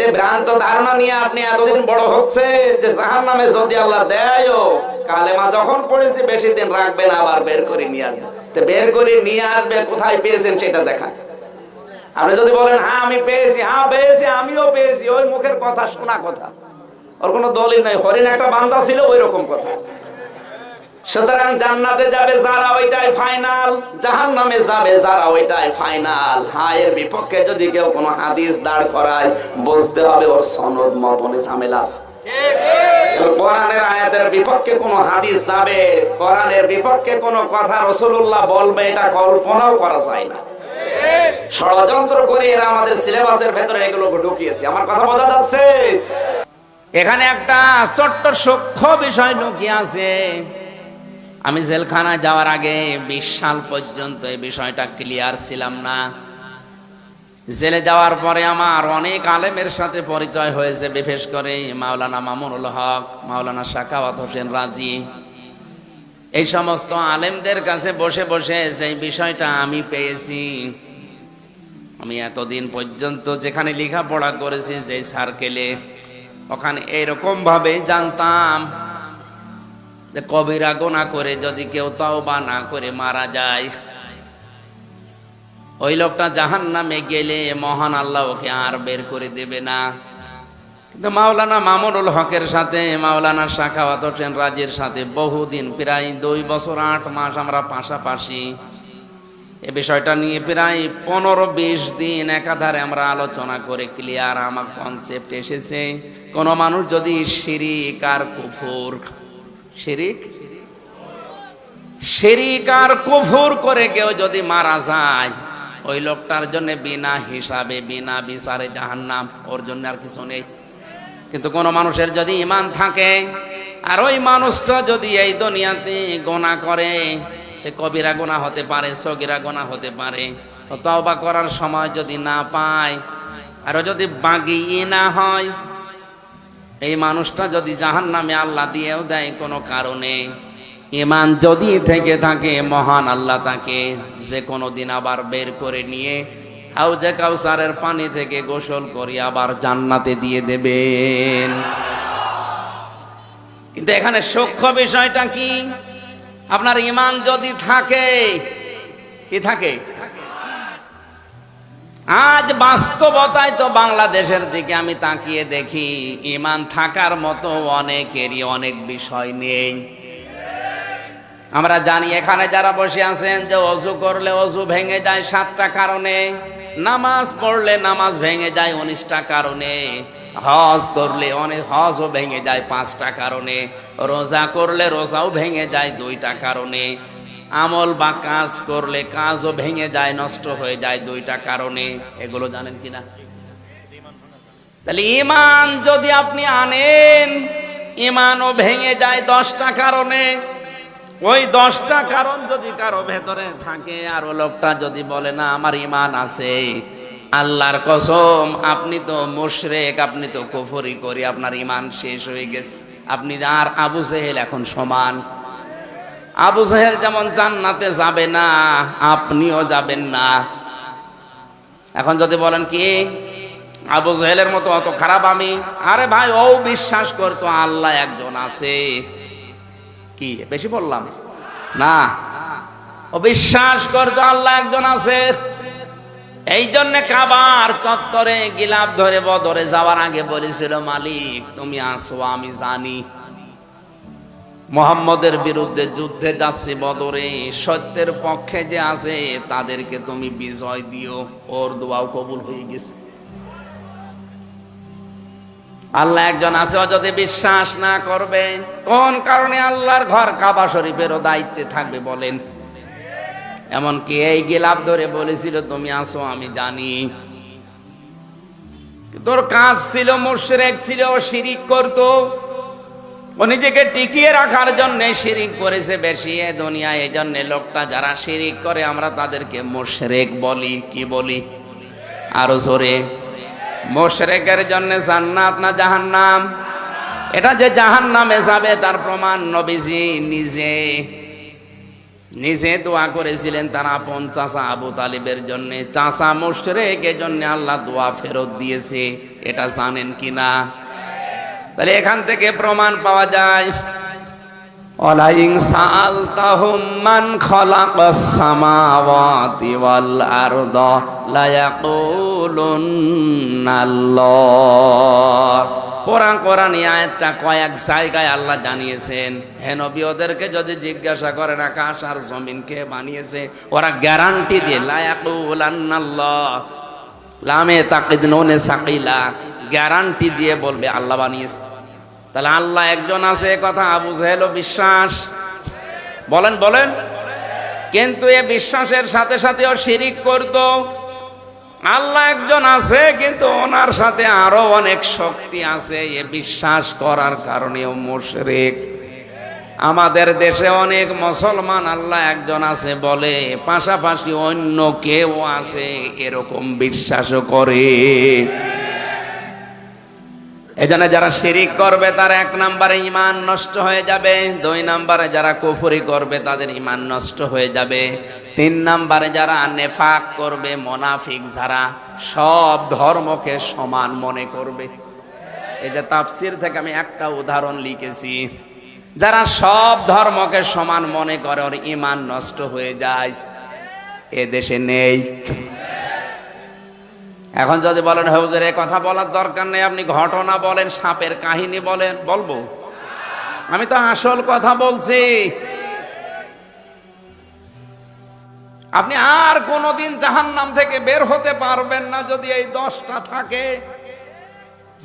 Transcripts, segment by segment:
যে ভ্রান্ত ধারণা নিয়ে আপনি এতদিন বড় হচ্ছে যে জাহান নামে যদি আল্লাহ দেয় কালেমা যখন বেশি দিন রাখবেন, আবার বের করে নিয়ে আসবে বের করে নিয়ে আসবে, কোথায় পেয়েছেন সেটা দেখা আপনি যদি বলেন হ্যাঁ আমি পেয়েছি হ্যাঁ পেয়েছি, আমিও পেয়েছি, ওই মুখের কথা, শোনা কথা। ওর কোনো দলিল নাই, হরিণ একটা বান্দা ছিল ওই রকম কথা। সুতরাং জান্নাতে যাবে যারা ওইটাই ফাইনাল জাহান নামে যাবে যারা ওইটাই ফাইনাল। হায়ের বিপক্ষে যদি কেউ কোনো হাদিস দাঁড় করায়, বুঝতে হবে ওর সনদ মতনে ঝামেলা আছে। ষড়যন্ত্র করে আমাদের সিলেবাসের ঢুকিয়েছে। আমার কথা যাচ্ছে? এখানে একটা ছোট্ট সূক্ষ্ম বিষয় লুকিয়ে আছে। আমি জেলখানায় যাওয়ার আগে বিশ সাল পর্যন্ত এই বিষয়টা ক্লিয়ার ছিলাম না। জেলে যাওয়ার পরে আমার অনেক আলেমের সাথে পরিচয় হয়েছে, বিশেষ করে মাওলানা মামুনুল হক, মাওলানা শাখাওয়াত হোসেন রাজি। এই সমস্ত আলেমদের কাছে বসে বসে সেই বিষয়টা আমি পেয়েছি, আমি এতদিন পর্যন্ত যেখানে লেখাপড়া করেছি যে সার্কেলে ওখানে এরকম ভাবে জানতাম। কবিরা গোনা করে, যদি কেউ তাও বা না করে মারা যায়। ওই লোকটা জাহান নামে গেলে মহান আল্লাহ ওকে আর বের করে দেবে না। কিন্তু মাওলানা মামুনুল হকের সাথে, মাওলানা শাখাওয়াত হোসেন রাজের সাথে বহুদিন, প্রায় দুই বছর, আট মাস আমরা পাশাপাশি। এ বিষয়টা নিয়ে প্রায় পনেরো বিশ দিন একাধারে আমরা আলোচনা করে ক্লিয়ার আমার কনসেপ্ট এসেছে। কোন মানুষ যদি শিরিক আর কুফুর শিরিক? শিরিক আর কুফুর করে কেউ যদি মারা যায়, ওই লোকটার জন্য বিনা হিসাবে, বিনা বিচারে জাহান্নাম, ওর জন্য আর কিছু নেই। কিন্তু কোন মানুষের যদি ইমান থাকে, আর ওই মানুষটা যদি এই দুনিয়াতে গোনা করে, সে কবিরা গোনা হতে পারে, সগিরা গোনা হতে পারে তওবা করার সময় যদি না পায়, আর যদি বাগি না হয় এই মানুষটা যদি জাহান নামে আল্লাহ দিয়েও দেয় কোনো কারণে ইমান যদি থেকে থাকে, মহান আল্লাহ তাকে যে কোনো দিন আবার বের করে নিয়ে হাউজে কাউসারের পানি থেকে গোসল করি আবার জান্নাতে দিয়ে দেবেন। কিন্তু এখানে সূক্ষ্ম বিষয়টা কি? আপনার ইমান যদি থাকে, কি থাকে? আজ বাস্তবতায় তো বাংলাদেশের দিকে আমি তাকিয়ে দেখি, ইমান থাকার মতো অনেকেরই অনেক বিষয় নেই। আমরা জানি এখানে যারা বসে আছেন যে অজু করলে অজু ভেঙে যায় সাতটা কারণে, নামাজ পড়লে নামাজ ভেঙে যায় উনিশটা কারণে, হজ করলে অনেক হজও ভেঙে যায় পাঁচটা কারণে, রোজা করলে রোজাও ভেঙে যায় দুইটা কারণে। আমল বা কাজ করলে কাজও ভেঙে যায়, নষ্ট হয়ে যায় দুইটা কারণে। এগুলো জানেন কিনা তাহলে ইমান যদি আপনি আনেন ইমানও ভেঙে যায় দশটা কারণে। ওই দশটা কারণ যদি কারও ভেতরে থাকে, আর ও লোকটা যদি বলে, না, আমার ইমান আছে, আল্লাহর কসম, আপনি তো মুশরেক, আপনি তো কুফরি করি, আপনার ইমান শেষ হয়ে গেছে। আপনি আর আবু সেহেল এখন সমান। আবু সাহেল যেমন জান্নাতে যাবে না, আপনিও যাবেন না। এখন যদি বলেন কি, আবু জাহেলের মতো অত খারাপ আমি? আরে ভাই, ও বিশ্বাস করতো আল্লাহ একজন আছে। কি, বেশি বললাম? না। ও বিশ্বাস করতো আল্লাহ একজন আছে। এই জন্য কাবার চত্বরে গিলাপ ধরে বদরে যাওয়ার আগে বলেছিল, মালিক, তুমি আসো, আমি জানি। মোহাম্মদের বিরুদ্ধে যুদ্ধে যাচ্ছে বদরে, সত্যের পক্ষে যে আছে, তাদেরকে তুমি বিজয় দিও। ওর দোয়াও কবুল হয়ে গেছে। আল্লাহ একজন আছে যদি বিশ্বাস না করবে, কোন কারণে আল্লাহর ঘর কাবা শরীফেরও দায়িত্বে থাকবে বলেন। এমনকি এই গিলাপ ধরে বলেছিল, তুমি আসো আমি জানি। তোর কাজ ছিল, মুশরেক ছিল শিরিক করতো। নিজেকে টিকিয়ে রাখার জন্য শিরিক করেছে বেশি এ দুনিয়া এই জন্য লোকটা যারা শিরিক করে, আমরা তাদেরকে মোশরেক বলি, কি বলি? আরও জোরে। মোশরেকের জন্য জান্নাত না জাহান্নাম? এটা যে জাহান্নামে যাবে, তার প্রমাণ নবীজি নিজে। নিজে দোয়া করেছিলেন তার আপন চাচা আবু তালিবের জন্য। চাচা মোশরেকের জন্য আল্লাহ দোয়া ফেরত দিয়েছে। এটা জানেন কি না তাহলে এখান থেকে প্রমাণ পাওয়া যায়। ওয়ালাইন সাআলতাহুম মান খালাকাস সামাওয়াতি ওয়াল আরদা লা ইয়াকুলুন্নাল্লাহ কোরআন কোরআন এই আয়াতটা কয়েক জায়গায় আল্লাহ জানিয়েছেন। হে নবী, ওদেরকে যদি জিজ্ঞাসা করেন আকাশ আর জমিন কে বানিয়েছে, ওরা গ্যারান্টি দিয়ে লা ইয়াকুলান্নাল্লাহ লামে তাকিদ নুনে সাকিলা। গ্যারান্টি দিয়ে বলবে, আল্লাহ বানিয়েছে। তাহলে আল্লাহ একজন আছে কথা আবু জাহেলও বিশ্বাস। বলেন বলেন। কিন্তু এ বিশ্বাসের সাথে সাথে ও শিরিক করত। আল্লাহ একজন আছে, কিন্তু ওনার সাথে আরও অনেক শক্তি আছে। এ বিশ্বাস করার কারণে ও মুশরিক। আমাদের দেশে অনেক মুসলমান আল্লাহ একজন আছে বলে, পাশাপাশি অন্য কেউ আছে, এরকম বিশ্বাসও করে। এজন্য যারা শিরিক করবে, তার এক নম্বরে ইমান নষ্ট হয়ে যাবে, দুই নম্বরে যারা কুফরি করবে, তাদের ইমান নষ্ট হয়ে যাবে, তিন নম্বরে যারা নেফাক করবে, মোনাফিক যারা, সব ধর্মকে সমান মনে করবে। এই যে তাফসির থেকে আমি একটা উদাহরণ লিখেছি, যারা সব ধর্মকে সমান মনে করে, ওর ইমান নষ্ট হয়ে যায়। এ দেশে নেই এখন যদি বলেন, হুজুর কথা বলার দরকার নেই, আপনি ঘটনা বলেন, সাপের কাহিনী বলেন। বলব। আমি তো আসল কথা বলছি। আপনি আর কোনোদিন জাহান্নাম থেকে বের হতে পারবেন না যদি এই দশটা থাকে।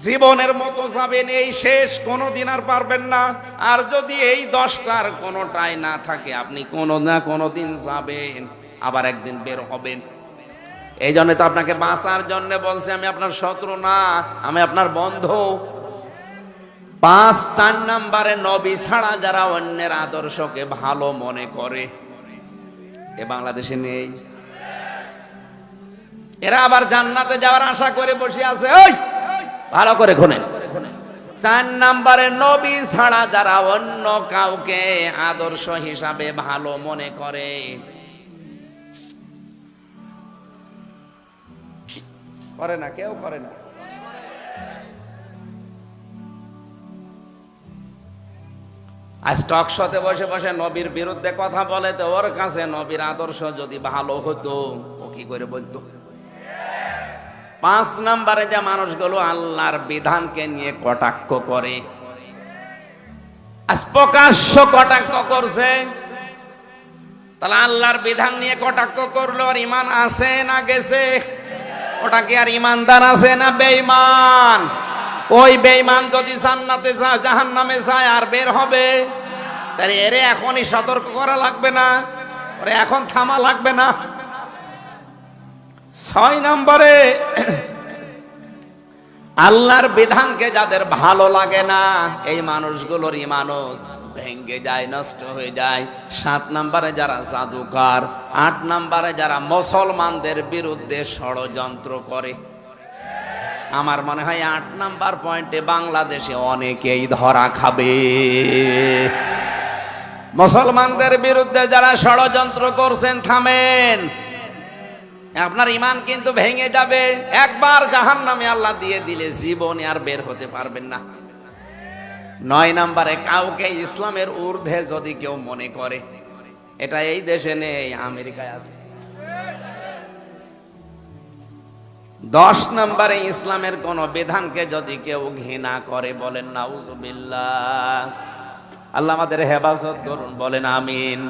জীবনের মতো যাবেন, এই শেষ কোনোদিন আর পারবেন না। আর যদি এই দশটার কোনোটাই না থাকে, আপনি কোনো না কোনোদিন যাবেন, আবার একদিন বের হবেন। এই জন্য তো আপনাকে বাঁচার জন্য বলছে, আমি আপনার শত্রু না, আমি আপনার বন্ধু। পাঁচ চার নাম্বারে নবী ছাড়া যারা অন্যের আদর্শকে ভালো মনে করে, এ বাংলাদেশে নেই। এরা আবার জান্নাতে যাওয়ার আশা করে বসে আছে ওই ভালো করে খোনেন চার নাম্বারে নবী ছাড়া যারা অন্য কাউকে আদর্শ হিসাবে ভালো মনে করে করে না, কেউ করে না। আজ টক শতে বসে বসে নবীর বিরুদ্ধে কথা বলে তো ওর কাছে নবীর আদর্শ যদি ভালো হতো, ও কি করে বলতো? পাঁচ নম্বরে যে মানুষগুলো আল্লাহর বিধানকে নিয়ে কটাক্ষ করে প্রকাশ্য কটাক্ষ করছে। তাহলে আল্লাহর বিধান নিয়ে কটাক্ষ করল, আর ইমান আছে না গেছে? ওটা কি আর ইমানদার আছে না বেঈমান? ওই বেঈমান যদি জান্নাতে যায় জাহান নামে যায়, আর বের হবে? তাহলে এরে এখনই সতর্ক করা লাগবে না। ওরে এখন থামা লাগবে না। ছয় নম্বরে, আল্লাহর বিধানকে যাদের ভালো লাগে না, এই মানুষগুলোর ইমানও ভেঙ্গে যায়, নষ্ট হয়ে যায়। সাত নম্বরে যারা জাদুকার আট নম্বরে যারা মুসলমানদের বিরুদ্ধে ষড়যন্ত্র করে। আমার মনে হয় আট নাম্বার পয়েন্টে বাংলাদেশে অনেকেই ধরা খাবে। মুসলমানদের বিরুদ্ধে যারা ষড়যন্ত্র করছেন, থামেন। আপনার ইমান কিন্তু ভেঙে যাবে। একবার জাহান নামে আল্লাহ দিয়ে দিলে জীবনে আর বের হতে পারবেন না। নয় নম্বরে, কাউকে ইসলামের ঊর্ধ্বে যদি কেউ মনে করে, এটা এই দেশে নেই, আমেরিকায় আছে। দশ নম্বরে, ইসলামের কোন বিধানকে যদি কেউ ঘৃণা করে, বলেন, নাউজুবিল্লাহ। আল্লাহ আমাদের হেফাজত করুন, বলেন, আমিন।